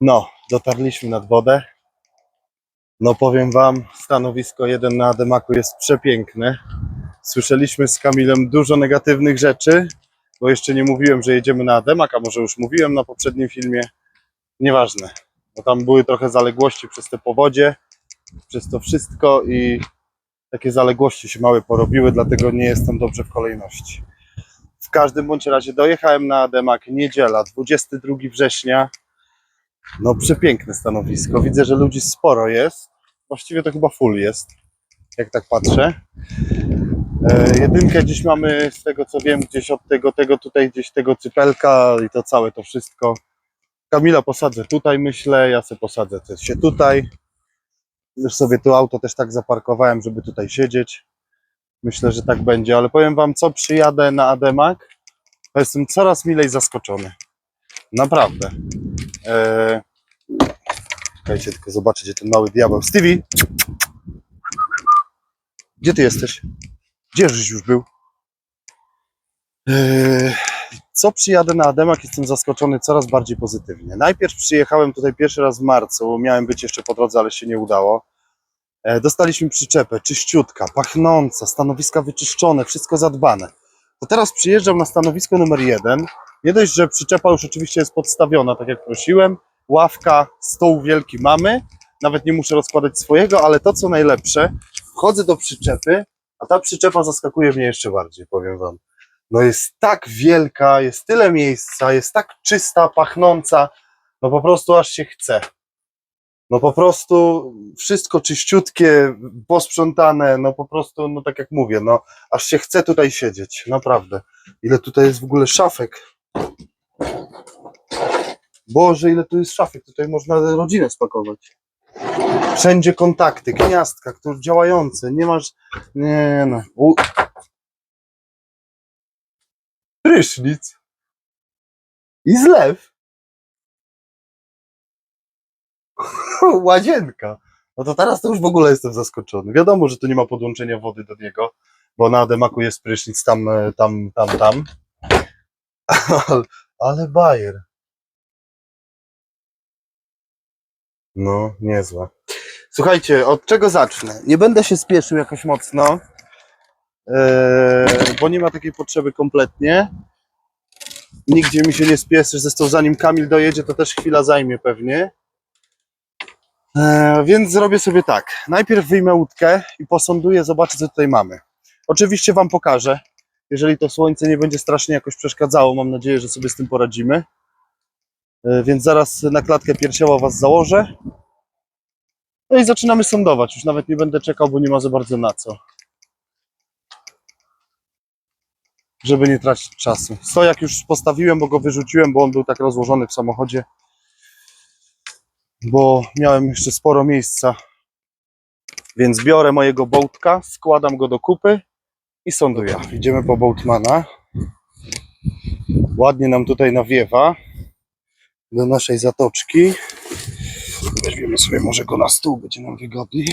No, dotarliśmy nad wodę. No powiem wam, stanowisko 1 na Ademaku jest przepiękne. Słyszeliśmy z Kamilem dużo negatywnych rzeczy, bo jeszcze nie mówiłem, że jedziemy na Ademak, a może już mówiłem na poprzednim filmie. Nieważne, bo tam były trochę zaległości przez te powodzie, przez to wszystko i takie zaległości się małe porobiły, dlatego nie jestem dobrze w kolejności. W każdym bądź razie dojechałem na Ademak, niedziela, 22 września. No przepiękne stanowisko. Widzę, że ludzi sporo jest. Właściwie to chyba full jest, jak tak patrzę. E, jedynkę gdzieś mamy, z tego co wiem, gdzieś od tego, tego tutaj, gdzieś tego cypelka i to całe to wszystko. Kamila posadzę tutaj, myślę, ja sobie posadzę też się tutaj. Już sobie tu auto też tak zaparkowałem, żeby tutaj siedzieć. Myślę, że tak będzie, ale powiem wam, co przyjadę na Ademak, to jestem coraz milej zaskoczony. Naprawdę. Eee, tylko zobaczę, gdzie ten mały diabeł. Stevie! Gdzie ty jesteś? Gdzieżeś już był? Eee, co przyjadę na Ademak, jestem zaskoczony coraz bardziej pozytywnie. Najpierw przyjechałem tutaj pierwszy raz w marcu, miałem być jeszcze po drodze, ale się nie udało. E, Dostaliśmy przyczepę, czyściutka, pachnąca, stanowiska wyczyszczone, wszystko zadbane. To teraz przyjeżdżam na stanowisko numer jeden. Nie dość, że przyczepa już oczywiście jest podstawiona, tak jak prosiłem. Ławka, stół wielki mamy. Nawet nie muszę rozkładać swojego, ale to co najlepsze, wchodzę do przyczepy, a ta przyczepa zaskakuje mnie jeszcze bardziej, powiem wam. No jest tak wielka, jest tyle miejsca, jest tak czysta, pachnąca, no po prostu aż się chce. No po prostu wszystko czyściutkie, posprzątane, no po prostu, no tak jak mówię, no aż się chce tutaj siedzieć, naprawdę. Ile tutaj jest w ogóle szafek. Boże, ile tu jest szafek, tutaj można rodzinę spakować. Wszędzie kontakty, gniazdka, które działające, nie masz, nie no. U... Prysznic. I zlew. Łazienka. No to teraz to już w ogóle jestem zaskoczony. Wiadomo, że tu nie ma podłączenia wody do niego, bo na Ademaku jest prysznic tam, e, tam, tam, tam. Ale, ale bajer. No, niezłe. Słuchajcie, od czego zacznę? Nie będę się spieszył jakoś mocno, e, bo nie ma takiej potrzeby kompletnie. Nigdzie mi się nie spieszy, zresztą zanim Kamil dojedzie, to też chwila zajmie pewnie. E, więc zrobię sobie tak. Najpierw wyjmę łódkę i posąduję, zobaczę co tutaj mamy. Oczywiście Wam pokażę, jeżeli to słońce nie będzie strasznie jakoś przeszkadzało. Mam nadzieję, że sobie z tym poradzimy. E, Więc zaraz na klatkę piersioła Was założę. No i zaczynamy sądować. Już nawet nie będę czekał, bo nie ma za bardzo na co. Żeby nie tracić czasu. Stojak już postawiłem, bo go wyrzuciłem, bo on był tak rozłożony w samochodzie bo miałem jeszcze sporo miejsca. Więc biorę mojego bołtka, składam go do kupy i sąduję. Idziemy po Bołtmana. Ładnie nam tutaj nawiewa do naszej zatoczki. Weźmiemy sobie może go na stół, będzie nam wygodniej.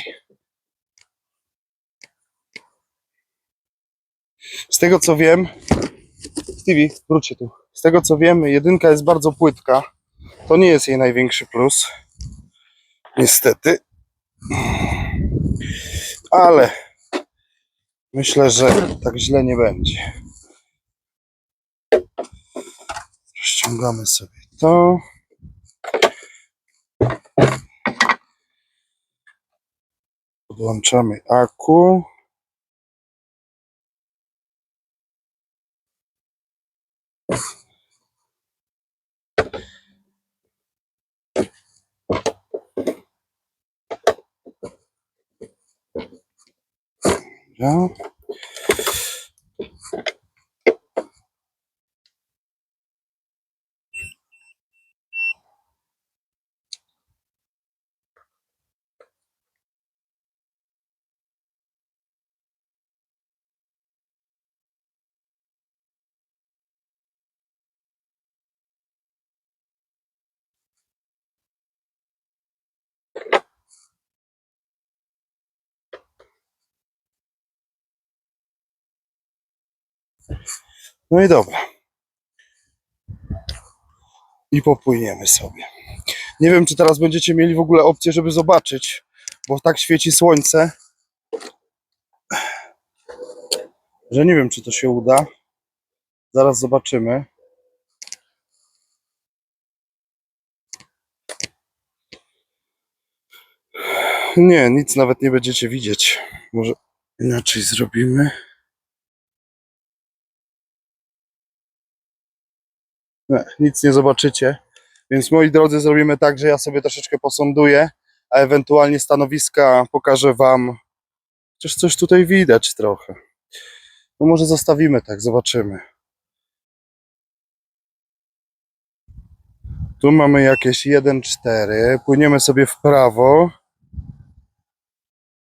Z tego co wiem, Stevie, wróćcie tu. Z tego co wiem, jedynka jest bardzo płytka. To nie jest jej największy plus. Niestety. Ale myślę, że tak źle nie będzie. Ściągamy sobie to. Podłączamy aku. Ja. No i dobra. I popłyniemy sobie. Nie wiem, czy teraz będziecie mieli w ogóle opcję, żeby zobaczyć, bo tak świeci słońce, że nie wiem, czy to się uda. Zaraz zobaczymy. Nie, nic nawet nie będziecie widzieć. Może inaczej zrobimy. Nic nie zobaczycie. Więc moi drodzy, zrobimy tak, że ja sobie troszeczkę posąduję, a ewentualnie stanowiska pokażę Wam. Chociaż coś tutaj widać trochę. No może zostawimy tak, zobaczymy. Tu mamy jakieś 1,4. Płyniemy sobie w prawo.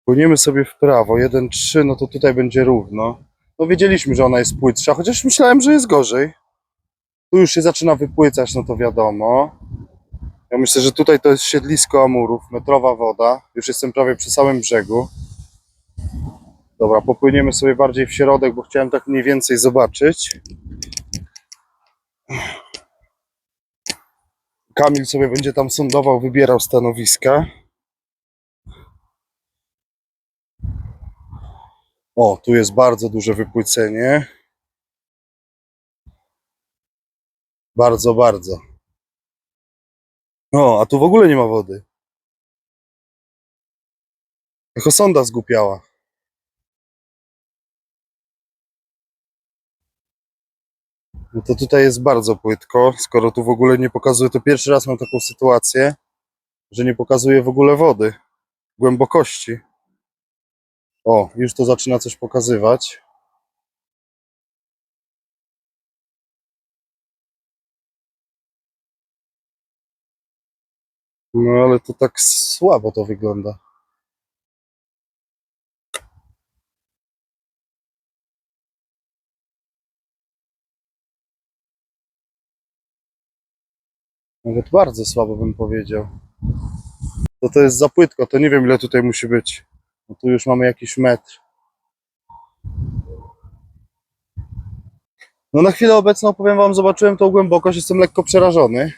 Płyniemy sobie w prawo. 1,3, no to tutaj będzie równo. No wiedzieliśmy, że ona jest płytsza, chociaż myślałem, że jest gorzej. Tu już się zaczyna wypłycać, no to wiadomo. Ja myślę, że tutaj to jest siedlisko Amurów, metrowa woda. Już jestem prawie przy samym brzegu. Dobra, popłyniemy sobie bardziej w środek, bo chciałem tak mniej więcej zobaczyć. Kamil sobie będzie tam sądował, wybierał stanowiska. O, tu jest bardzo duże wypłycenie. Bardzo, bardzo. O, a tu w ogóle nie ma wody. Jako sonda zgupiała. No to tutaj jest bardzo płytko, skoro tu w ogóle nie pokazuje, to pierwszy raz mam taką sytuację, że nie pokazuje w ogóle wody, głębokości. O, już to zaczyna coś pokazywać. No ale to tak słabo to wygląda. Nawet bardzo słabo bym powiedział. To to jest za płytko, to nie wiem ile tutaj musi być. No tu już mamy jakiś metr. No na chwilę obecną powiem wam, zobaczyłem tą głębokość, jestem lekko przerażony.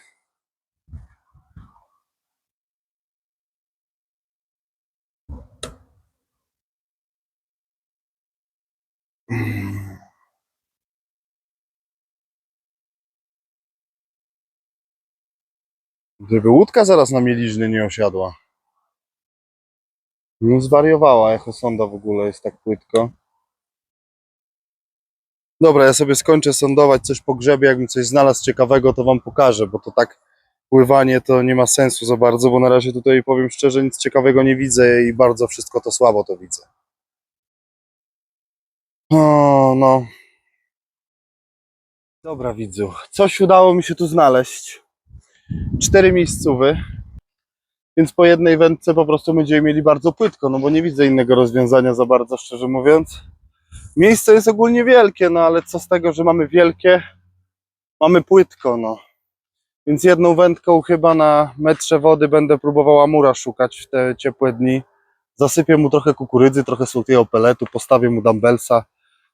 Gdyby łódka zaraz na mieliźny nie osiadła. No zwariowała echo sonda w ogóle, jest tak płytko. Dobra, ja sobie skończę sądować, coś pogrzebię, jakbym coś znalazł ciekawego, to wam pokażę, bo to tak pływanie to nie ma sensu za bardzo, bo na razie tutaj powiem szczerze, nic ciekawego nie widzę i bardzo wszystko to słabo to widzę. O, no. Dobra, widzu. Coś udało mi się tu znaleźć. Cztery miejscówy. Więc po jednej wędce po prostu będziemy mieli bardzo płytko, no bo nie widzę innego rozwiązania za bardzo, szczerze mówiąc. Miejsce jest ogólnie wielkie, no ale co z tego, że mamy wielkie, mamy płytko, no. Więc jedną wędką chyba na metrze wody będę próbował amura szukać w te ciepłe dni. Zasypię mu trochę kukurydzy, trochę słodkiego peletu, postawię mu dumbbellsa.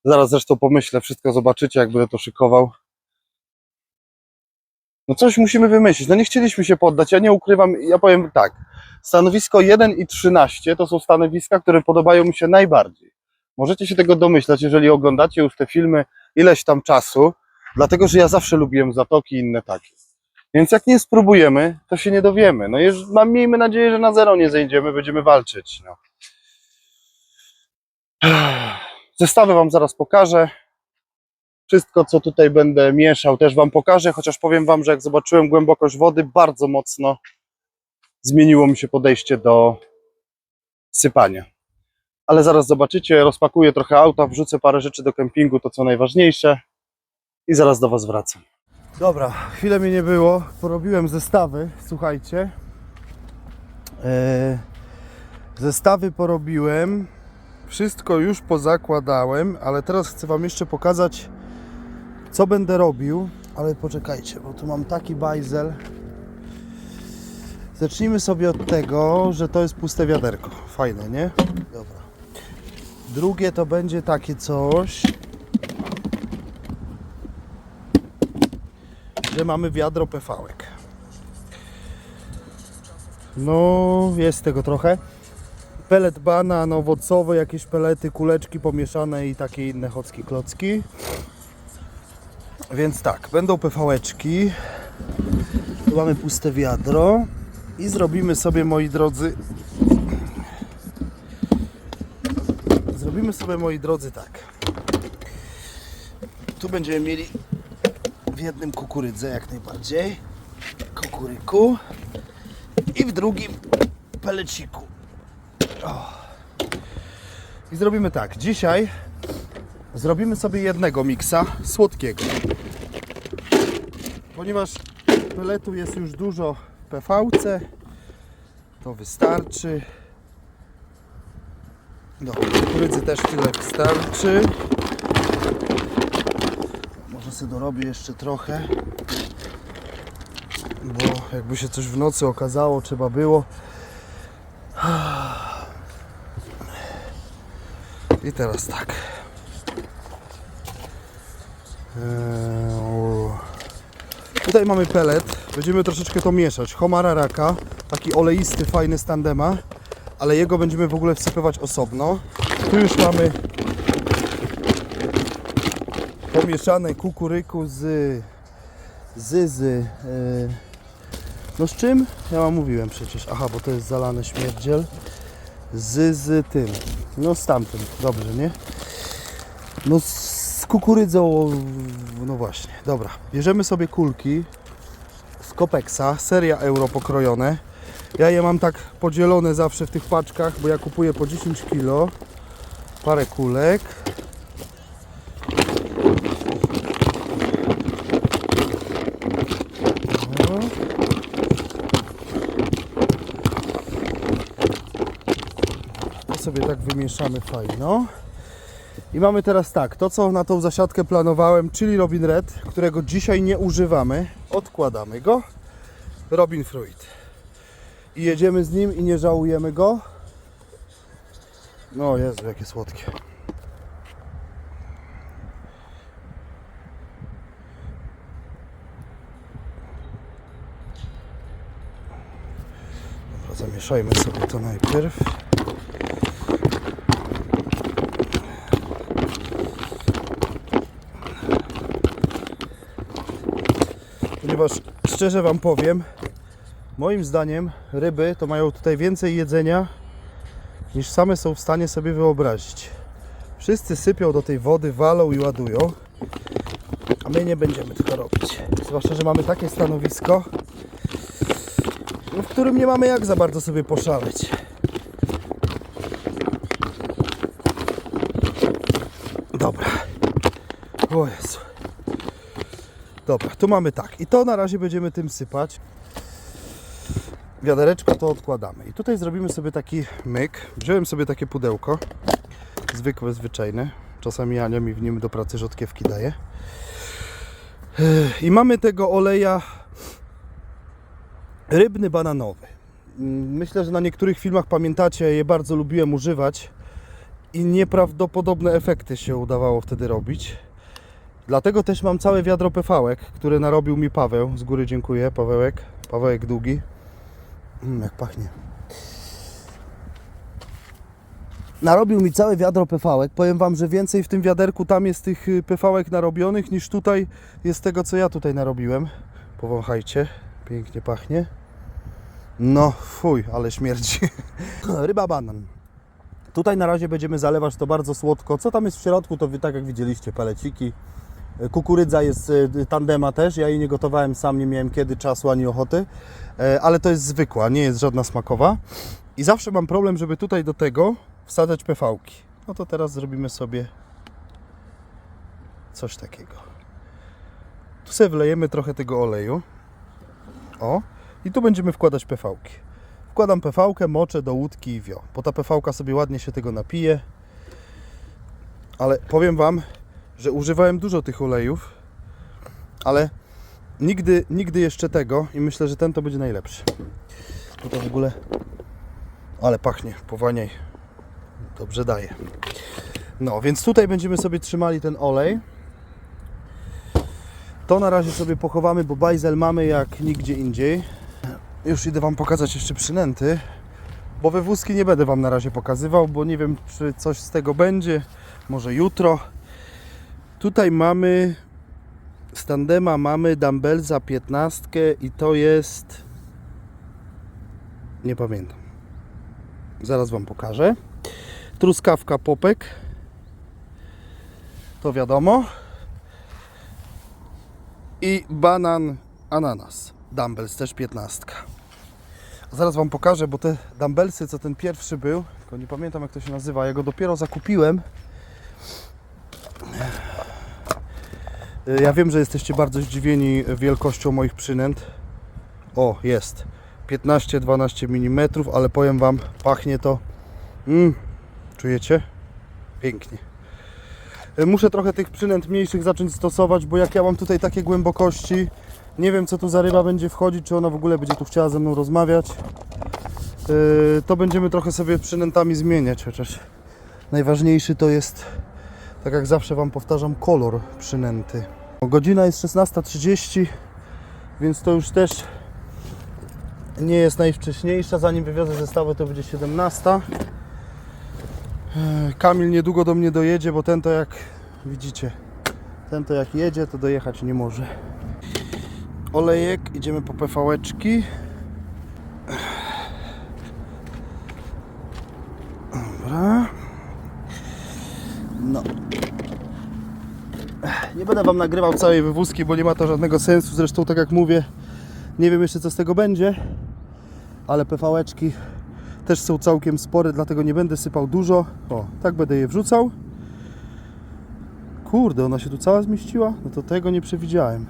Zaraz zresztą pomyślę, wszystko zobaczycie, jak będę to szykował. No coś musimy wymyślić. No nie chcieliśmy się poddać. Ja nie ukrywam, ja powiem tak. Stanowisko 1 i 13 to są stanowiska, które podobają mi się najbardziej. Możecie się tego domyślać, jeżeli oglądacie już te filmy ileś tam czasu, dlatego że ja zawsze lubiłem zatoki i inne takie. Więc jak nie spróbujemy, to się nie dowiemy. No jeż, mam, miejmy nadzieję, że na zero nie zejdziemy, będziemy walczyć. No. Zestawy Wam zaraz pokażę. Wszystko, co tutaj będę mieszał, też Wam pokażę, chociaż powiem Wam, że jak zobaczyłem głębokość wody, bardzo mocno zmieniło mi się podejście do sypania. Ale zaraz zobaczycie, rozpakuję trochę auta, wrzucę parę rzeczy do kempingu, to co najważniejsze i zaraz do Was wracam. Dobra, chwilę mnie nie było, porobiłem zestawy, słuchajcie. Eee, zestawy porobiłem, wszystko już pozakładałem, ale teraz chcę Wam jeszcze pokazać, co będę robił. Ale poczekajcie, bo tu mam taki bajzel. Zacznijmy sobie od tego, że to jest puste wiaderko. Fajne, nie? Dobra. Drugie to będzie takie coś, że mamy wiadro pefałek. No, jest tego trochę. Pelet banan, owocowy, jakieś pelety, kuleczki pomieszane i takie inne chocki klocki. Więc tak, będą PV-eczki. Tu mamy puste wiadro. I zrobimy sobie, moi drodzy, zrobimy sobie, moi drodzy, tak. Tu będziemy mieli w jednym kukurydzę jak najbardziej. Kukuryku. I w drugim peleciku. O. I zrobimy tak. Dzisiaj zrobimy sobie jednego miksa słodkiego. Ponieważ peletu jest już dużo w PV-ce, to wystarczy. Do kukurydzy też tyle wystarczy. Może sobie dorobię jeszcze trochę. Bo jakby się coś w nocy okazało, trzeba było. I teraz tak. Eee, Tutaj mamy pelet. Będziemy troszeczkę to mieszać. Homara raka, taki oleisty, fajny z tandema, ale jego będziemy w ogóle wsypywać osobno. Tu już mamy pomieszane kukuryku z z, z e, no z czym? Ja wam mówiłem przecież. Aha, bo to jest zalane śmierdziel. Z, z tym. No z tamtym. Dobrze, nie? No z kukurydzą. No właśnie. Dobra. Bierzemy sobie kulki z Kopeksa. Seria euro pokrojone. Ja je mam tak podzielone zawsze w tych paczkach, bo ja kupuję po 10 kg. Parę kulek. To sobie tak wymieszamy fajno. I mamy teraz tak, to co na tą zasiadkę planowałem, czyli Robin Red, którego dzisiaj nie używamy, odkładamy go. Robin Fruit. I jedziemy z nim i nie żałujemy go. No Jezu, jakie słodkie. Dobra, zamieszajmy sobie to najpierw. Ponieważ szczerze Wam powiem, moim zdaniem ryby to mają tutaj więcej jedzenia niż same są w stanie sobie wyobrazić. Wszyscy sypią do tej wody, walą i ładują, a my nie będziemy tego robić. Zwłaszcza, że mamy takie stanowisko, no, w którym nie mamy jak za bardzo sobie poszaleć. Dobra. O Jezu. Dobra, tu mamy tak. I to na razie będziemy tym sypać. Wiadereczko to odkładamy. I tutaj zrobimy sobie taki myk. Wziąłem sobie takie pudełko. Zwykłe, zwyczajne. Czasami Ania mi w nim do pracy rzodkiewki daje. I mamy tego oleja rybny bananowy. Myślę, że na niektórych filmach pamiętacie, je bardzo lubiłem używać i nieprawdopodobne efekty się udawało wtedy robić. Dlatego też mam całe wiadro pefałek, które narobił mi Paweł. Z góry dziękuję, Pawełek. Pawełek długi. Mm, jak pachnie. Narobił mi całe wiadro pefałek. Powiem Wam, że więcej w tym wiaderku tam jest tych y, pefałek narobionych niż tutaj jest tego, co ja tutaj narobiłem. Powąchajcie. Pięknie pachnie. No, fuj, ale śmierdzi. Ryba banan. Tutaj na razie będziemy zalewać to bardzo słodko. Co tam jest w środku, to wy tak jak widzieliście, peleciki. Kukurydza jest y, tandema też. Ja jej nie gotowałem sam, nie miałem kiedy czasu ani ochoty, E, ale to jest zwykła, nie jest żadna smakowa. I zawsze mam problem, żeby tutaj do tego wsadzać pefałki. No to teraz zrobimy sobie coś takiego. Tu sobie wlejemy trochę tego oleju. O, i tu będziemy wkładać pefałki. Wkładam pefałkę, moczę do łódki i wio. Bo ta pefałka sobie ładnie się tego napije. Ale powiem Wam, że używałem dużo tych olejów, ale nigdy, nigdy jeszcze tego i myślę, że ten to będzie najlepszy. To w ogóle, ale pachnie, powaniaj, dobrze daje. No, więc tutaj będziemy sobie trzymali ten olej. To na razie sobie pochowamy, bo bajzel mamy jak nigdzie indziej. Już idę Wam pokazać jeszcze przynęty, bo wywózki nie będę Wam na razie pokazywał, bo nie wiem, czy coś z tego będzie. Może jutro. Tutaj mamy z tandema mamy dumbbellza 15 i to jest nie pamiętam. Zaraz Wam pokażę. Truskawka popek. To wiadomo. I banan ananas. Dumbbells też 15. Zaraz Wam pokażę, bo te dumbbellsy, co ten pierwszy był, tylko nie pamiętam jak to się nazywa, ja go dopiero zakupiłem. Y, Ja wiem, że jesteście bardzo zdziwieni wielkością moich przynęt. O, jest. 15-12 mm, ale powiem Wam, pachnie to. Mm, czujecie? Pięknie. Y, Muszę trochę tych przynęt mniejszych zacząć stosować, bo jak ja mam tutaj takie głębokości, nie wiem co tu za ryba będzie wchodzić, czy ona w ogóle będzie tu chciała ze mną rozmawiać. Yy, to będziemy trochę sobie przynętami zmieniać, chociaż najważniejszy to jest, tak jak zawsze Wam powtarzam, kolor przynęty. Godzina jest 16.30, więc to już też nie jest najwcześniejsza. Zanim wywiozę zestawy, to będzie 17. Yy, Kamil niedługo do mnie dojedzie, bo ten to jak widzicie, ten to jak jedzie, to dojechać nie może. Olejek, idziemy po PV-eczki. Dobra. Będę Wam nagrywał całej wywózki, bo nie ma to żadnego sensu. Zresztą, tak jak mówię, nie wiem jeszcze co z tego będzie, ale PV-eczki też są całkiem spore, dlatego nie będę sypał dużo. O, tak będę je wrzucał. Kurde, ona się tu cała zmieściła? No to tego nie przewidziałem.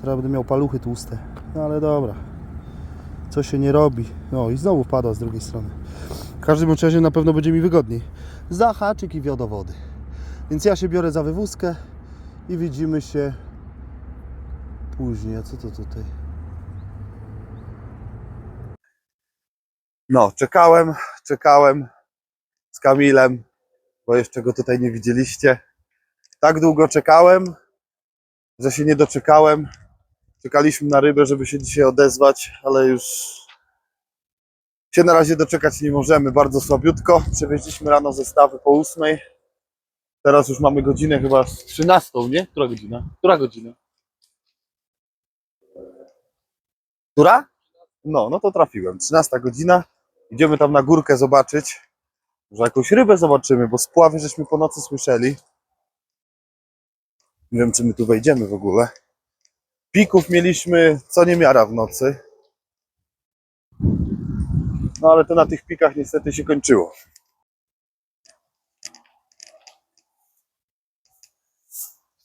Teraz będę miał paluchy tłuste. No ale dobra. Co się nie robi. No i znowu wpadła z drugiej strony. W każdym razie na pewno będzie mi wygodniej. Za haczyk i wiodowody. Więc ja się biorę za wywózkę i widzimy się później. A co to tutaj? No, czekałem, czekałem z Kamilem, bo jeszcze go tutaj nie widzieliście. Tak długo czekałem, że się nie doczekałem. Czekaliśmy na rybę, żeby się dzisiaj odezwać, ale już się na razie doczekać nie możemy. Bardzo słabiutko. Przewieźliśmy rano zestawy po ósmej. Teraz już mamy godzinę chyba z 13, nie? Która godzina? Która godzina? Która? No, no to trafiłem. 13 godzina. Idziemy tam na górkę zobaczyć. Może jakąś rybę zobaczymy, bo spławy żeśmy po nocy słyszeli. Nie wiem, czy my tu wejdziemy w ogóle. Pików mieliśmy co niemiara w nocy. No ale to na tych pikach niestety się kończyło.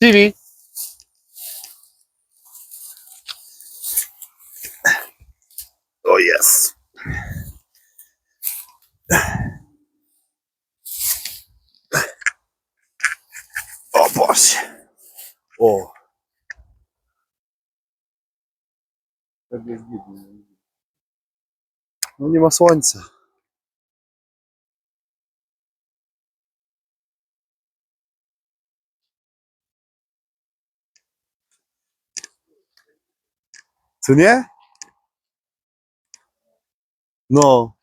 Stevie! O jest! O Boże! O! Tak jest dziwnie. No nie ma słońca. Co nie? No.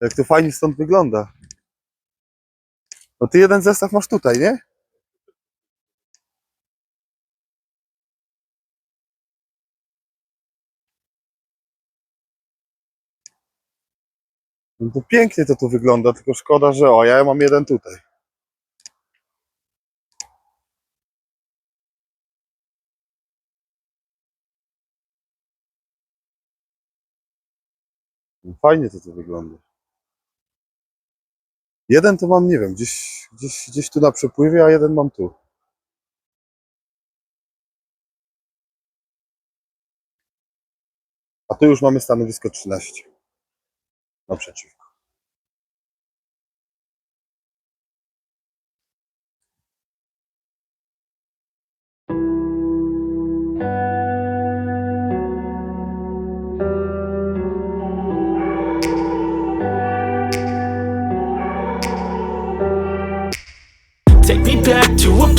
Jak to fajnie stąd wygląda. No ty jeden zestaw masz tutaj, nie? No to pięknie to tu wygląda, tylko szkoda, że o, ja mam jeden tutaj. Fajnie to tu wygląda. Jeden to mam, nie wiem, gdzieś, gdzieś, gdzieś tu na przepływie, a jeden mam tu. A tu już mamy stanowisko 13. Naprzeciwko.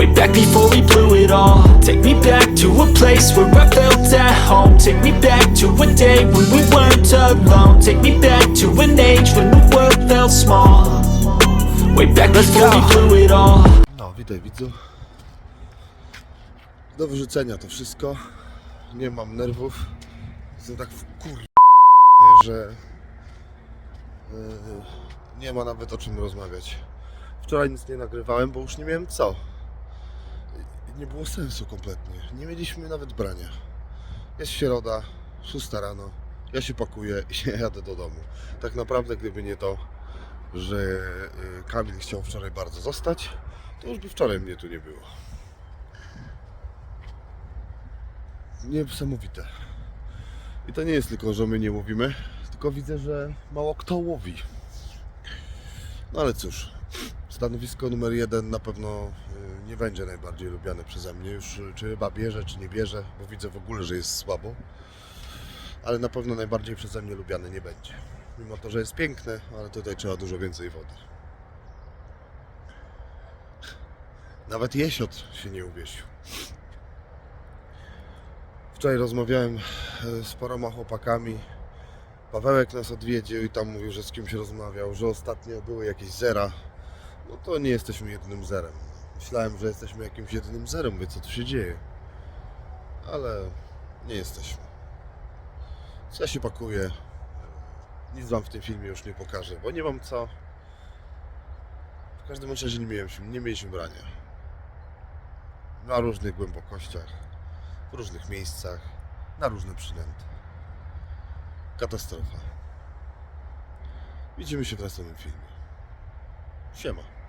Way back before we blew it all Take me back to a place where I felt at home Take me back to a day when we weren't alone Take me back to an age when the world felt small Way back before we blew it all No, witaj widzu. Do wyrzucenia to wszystko. Nie mam nerwów. Jestem tak wkur... że yy, nie ma nawet o czym rozmawiać. Wczoraj nic nie nagrywałem, bo już nie miałem co. Nie było sensu kompletnie. Nie mieliśmy nawet brania. Jest środa, 6 rano. Ja się pakuję i jadę do domu. Tak naprawdę, gdyby nie to, że y, Kamil chciał wczoraj bardzo zostać, to już by wczoraj mnie tu nie było. Niesamowite. I to nie jest tylko, że my nie mówimy, tylko widzę, że mało kto łowi. No ale cóż, stanowisko numer jeden na pewno y, nie będzie najbardziej lubiane przeze mnie. Już y, czy ryba bierze, czy nie bierze, bo widzę w ogóle, że jest słabo. Ale na pewno najbardziej przeze mnie lubiane nie będzie. Mimo to, że jest piękne, ale tutaj trzeba dużo więcej wody. Nawet jesiot się nie uwiesił. Wczoraj rozmawiałem e, z paroma chłopakami. Pawełek nas odwiedził i tam mówił, że z kimś rozmawiał, że ostatnio były jakieś zera. No to nie jesteśmy jedynym zerem. Myślałem, że jesteśmy jakimś jedynym zerem, mówię, co tu się dzieje. Ale nie jesteśmy. Ja się pakuję. Nic wam w tym filmie już nie pokażę, bo nie mam co. W każdym razie nie mieliśmy, nie mieliśmy brania. Na różnych głębokościach, w różnych miejscach, na różne przynęty. Katastrofa. Widzimy się w następnym filmie. Siema.